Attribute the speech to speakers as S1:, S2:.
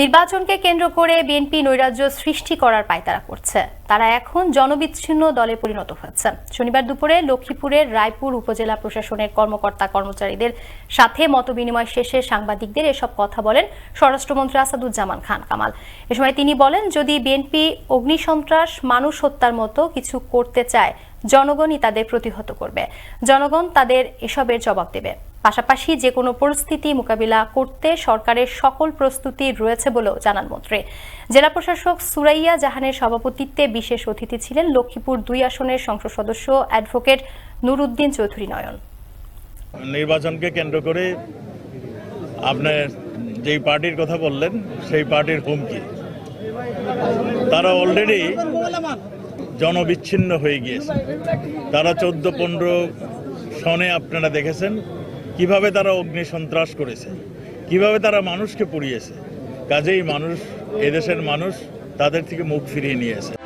S1: নির্বাচনকে কেন্দ্র করে বিএনপি নৈরাজ্য সৃষ্টি করার পায়তারা করছে। তারা এখন জনবিচ্ছিন্ন দলে পরিণত হয়েছে শনিবার দুপুরে লক্ষ্মীপুরের রায়পুর উপজেলা প্রশাসনের কর্মকর্তা কর্মচারীদের সাথে মতবিনিময় শেষে সাংবাদিকদের এসব কথা বলেন স্বরাষ্ট্রমন্ত্রী আসাদুজ্জামান খান কামাল। এ সময় তিনি বলেন, যদি বিএনপি অগ্নিসন্ত্রাস মানুষ হত্যার মতো কিছু করতে চায়, জনগণই তাদের প্রতিহত করবে। জনগণ তাদের এসবের জবাব দেবে। পাশাপাশি যে কোনো পরিস্থিতি মোকাবিলা করতে সরকারের সকল প্রস্তুতি রয়েছে বলেও জানান মন্ত্রী। জেলা প্রশাসক সুরাইয়া জাহানের সভাপতিত্বে বিশেষ অতিথি ছিলেন লক্ষ্মীপুর দুই আসনের সংসদ সদস্য অ্যাডভোকেট নুরুদ্দিন চৌধুরী নয়ন।
S2: নির্বাচনকে কেন্দ্র করে আপনার যেই পার্টির কথা বললেন, সেই পার্টির হুমকি। তারা অলরেডি জনবিচ্ছিন্ন হয়ে গিয়েছে। তারা চোদ্দ, পনেরো সনে আপনারা দেখেছেন কীভাবে তারা অগ্নি সন্ত্রাস করেছে? কীভাবে তারা মানুষকে পুড়িয়েছে? কাজেই মানুষ, এদেশের মানুষ তাদের থেকে মুখ ফিরিয়ে নিয়েছে।